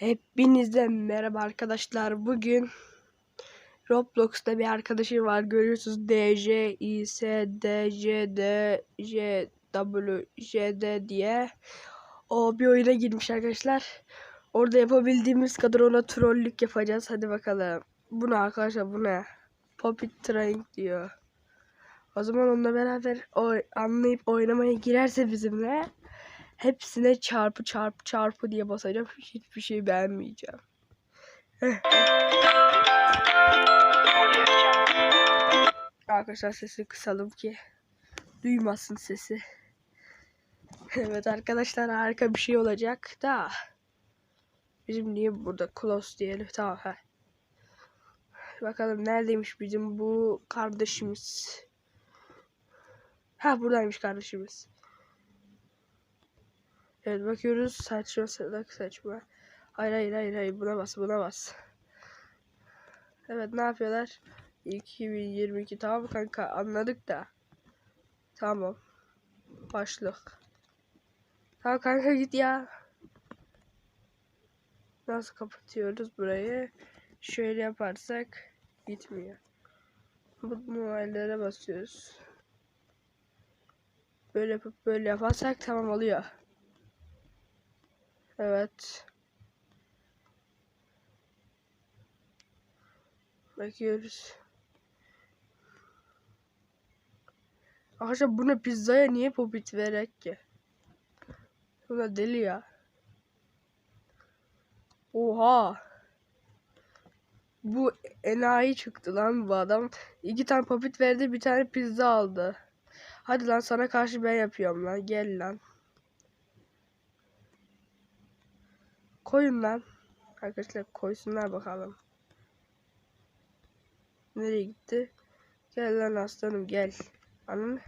Hepinize merhaba arkadaşlar. Bugün Roblox'ta bir arkadaşım var. Görüyorsunuz D, J, I, S, D, J, D, J, W, J, D diye. O bir oyuna girmiş arkadaşlar. Orada yapabildiğimiz kadar ona trollük yapacağız. Hadi bakalım. Bu ne arkadaşlar bu ne? Puppet Train diyor. O zaman onunla beraber oy anlayıp oynamaya girerse bizimle hepsine çarpı çarpı çarpı diye basacağım. Hiçbir şey beğenmeyeceğim. Arkadaşlar sesi kısalım ki duymasın sesi. evet arkadaşlar harika bir şey olacak da bizim niye burada close diyelim tamam ha. Bakalım neredeymiş bizim bu kardeşimiz. Ha buradaymış kardeşimiz. Evet bakıyoruz saçma salak saçma. Hayır hayır hayır hayır buna bas buna bas. Evet ne yapıyorlar? 2022 tamam kanka anladık da. Tamam. Başlık. Tamam kanka git ya. Nasıl kapatıyoruz burayı? Şöyle yaparsak gitmiyor. Bu muayelere basıyoruz. Böyle yapıp böyle yaparsak tamam oluyor. Evet. Bakıyoruz. Arkadaşlar buna pizzaya niye popit verek ki? Buna deli ya. Oha. Bu enayi çıktı lan bu adam. İki tane popit verdi bir tane pizza aldı. Hadi lan sana karşı ben yapıyorum lan. Gel lan. Koyun lan. Arkadaşlar koysunlar bakalım. Nereye gitti? Gel lan aslanım gel. Oğlum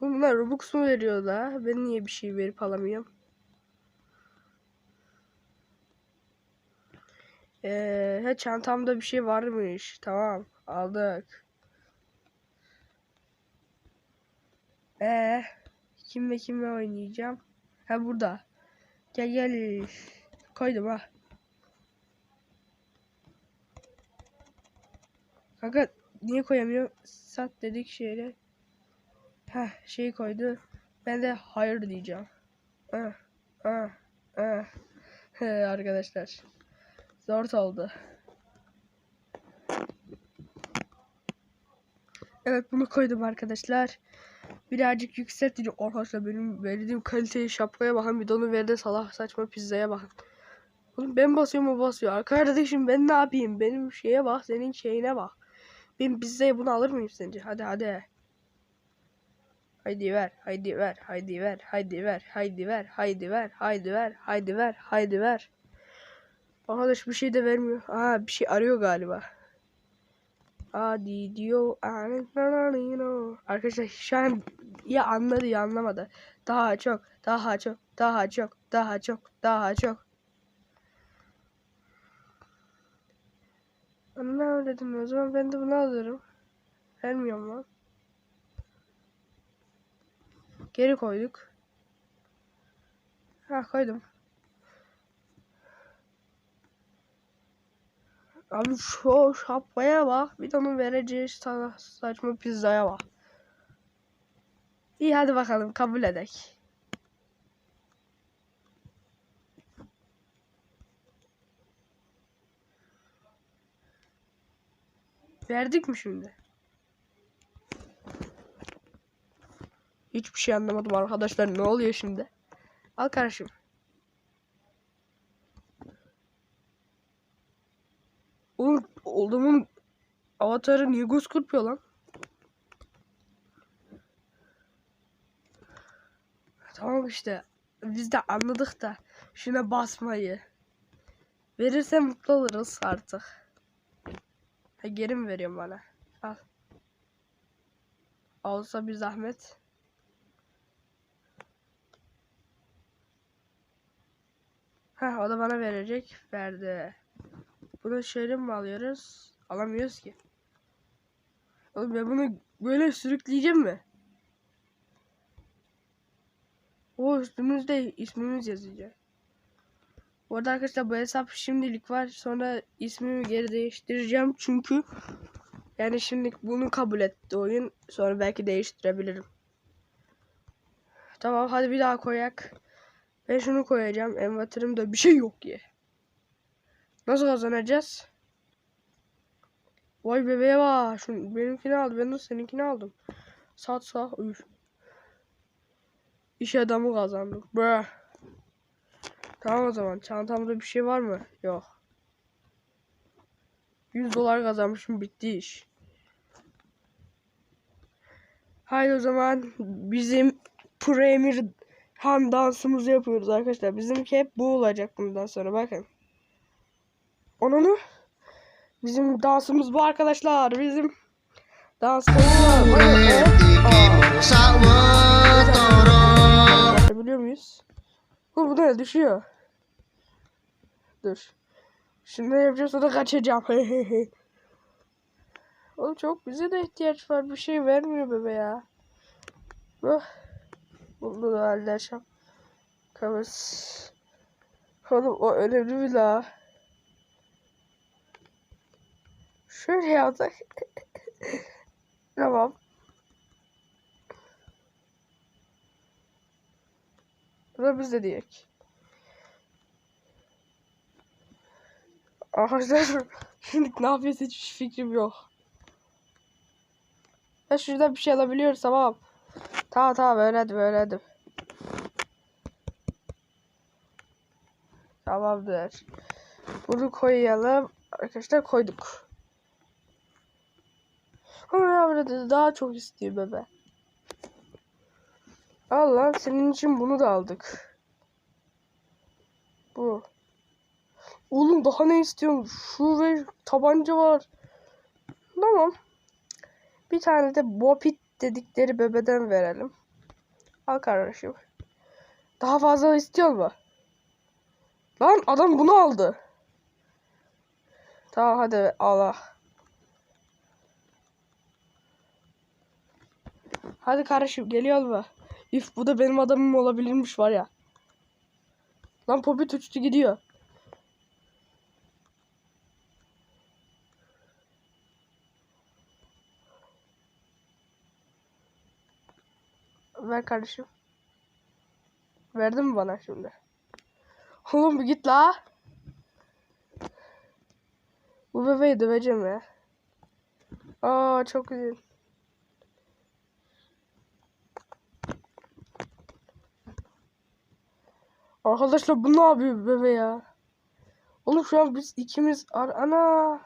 bunlar Robux mu veriyor da? Ben niye bir şey verip alamıyorum? Ee, he, çantamda bir şey varmış. Tamam aldık. Ee, kimle kimle oynayacağım? Ha burada. Gel gel. Koydum ha. Kanka niye koyamıyor? Sat dedik şeyle. Heh şeyi koydu. Ben de hayır diyeceğim. Ah, ah, ah. Arkadaşlar. Zor oldu. Evet bunu koydum arkadaşlar. Birazcık yükseltici. Arkadaşlar benim verdiğim kaliteli şapkaya bakın. Bir de onun verdiği salak saçma pizzaya bakın. Oğlum ben basıyorum o basıyor. Kardeşim ben ne yapayım? Benim şeye bak senin şeyine bak. Ben pizzaya bunu alır mıyım sence? Hadi hadi. Haydi ver, haydi ver, haydi ver, haydi ver, haydi ver, haydi ver, haydi ver, haydi ver, haydi ver. Arkadaş bir şey de vermiyor. Aa bir şey arıyor galiba. Hadi diyor. Arkadaşlar an ya anladı ya anlamadı. Daha çok, daha çok, daha çok, daha çok, daha çok. Anne dedim o zaman ben de bunu alırım. Vermiyorum lan. Geri koyduk. Ha koydum. Abi şu şapkaya bak. Bir de onun vereceği saçma pizzaya bak. İyi hadi bakalım kabul edek. Verdik mi şimdi? Hiçbir şey anlamadım arkadaşlar. Ne oluyor şimdi? Al kardeşim. Oğlum oğlumun avatarı niye göz kırpıyor lan? Tamam işte. Biz de anladık da şuna basmayı. Verirse mutlu oluruz artık. Ha, geri mi veriyorsun bana? Al. Olsa bir zahmet. Ha o da bana verecek. Verdi. Bunu şöyle mi alıyoruz? Alamıyoruz ki. Oğlum ben bunu böyle sürükleyeceğim mi? O üstümüzde ismimiz yazacak. Bu arada arkadaşlar bu hesap şimdilik var. Sonra ismimi geri değiştireceğim. Çünkü yani şimdilik bunu kabul etti oyun. Sonra belki değiştirebilirim. Tamam hadi bir daha koyak. Ben şunu koyacağım. Envatörümde bir şey yok ya. Nasıl kazanacağız? Vay bebeğe bak. Şunu, benimkini aldı. Ben de seninkini aldım. Sat sağ. Üf. İş adamı kazandım. Bra. Tamam o zaman. Çantamda bir şey var mı? Yok. 100 dolar kazanmışım. Bitti iş. Haydi o zaman bizim Premier Han dansımızı yapıyoruz arkadaşlar. Bizimki hep bu olacak bundan sonra. Bakın. Onunu Bizim dansımız bu arkadaşlar. Bizim dansımız. Biliyor muyuz? Bu bu da düşüyor. Dur. Şimdi ne yapacağız sonra kaçacağım. Oğlum çok bize de ihtiyaç var. Bir şey vermiyor bebe ya. Oh. Bunu da halledeceğim. Kavus. Oğlum o önemli bir la. Şöyle yapsak. tamam. Bu da biz de diyek. Arkadaşlar şimdi ne yapıyoruz hiç fikrim yok. Ya şuradan bir şey alabiliyoruz tamam. Tamam tamam öğrendim öğrendim. Tamamdır. Bunu koyalım. Arkadaşlar koyduk. Ama daha çok istiyor bebe. Al lan senin için bunu da aldık. Bu. Oğlum daha ne istiyorsun? Şu ve tabanca var. Tamam. Bir tane de bopit dedikleri bebeden verelim. Al kardeşim. Daha fazla istiyor mu? Lan adam bunu aldı. Tamam hadi Allah. Hadi kardeşim geliyor mu? Üf bu da benim adamım olabilirmiş var ya. Lan popit uçtu gidiyor. Kardeşim. Verdin mi bana şimdi? Oğlum git la. Bu bebeği döveceğim ya. Aa çok güzel. Arkadaşlar bu ne yapıyor bebe ya? Oğlum şu an biz ikimiz ar ana.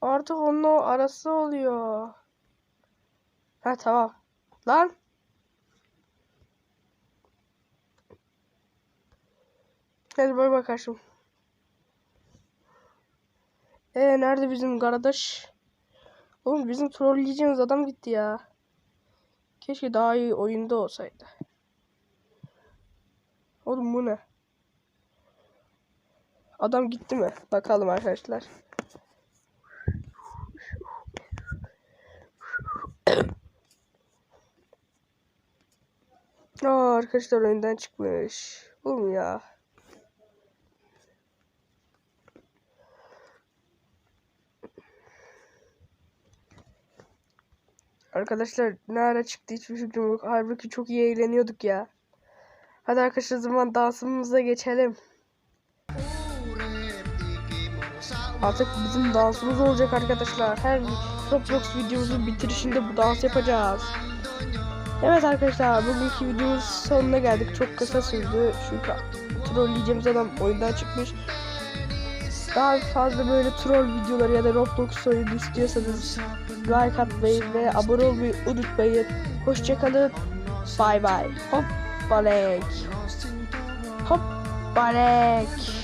Artık onun arası oluyor. Ha tamam. Lan. Hadi bay bakalım. Ee nerede bizim kardeş? Oğlum bizim trolleyeceğimiz adam gitti ya. Keşke daha iyi oyunda olsaydı. Oğlum bu ne? Adam gitti mi? Bakalım arkadaşlar. Aa, arkadaşlar oyundan çıkmış. Oğlum ya. Arkadaşlar ne ara çıktı hiçbir fikrim yok. Halbuki çok iyi eğleniyorduk ya. Hadi arkadaşlar zaman dansımıza geçelim. Artık bizim dansımız olacak arkadaşlar. Her Roblox videomuzun bitirişinde bu dans yapacağız. Evet arkadaşlar bugünkü videomuz sonuna geldik. Çok kısa sürdü çünkü trolleyeceğimiz adam oyundan çıkmış. Daha fazla böyle troll videoları ya da Roblox oyunu istiyorsanız like atmayı ve abone olmayı unutmayın. Hoşçakalın. Bye bye. Hop balek. Hop balek.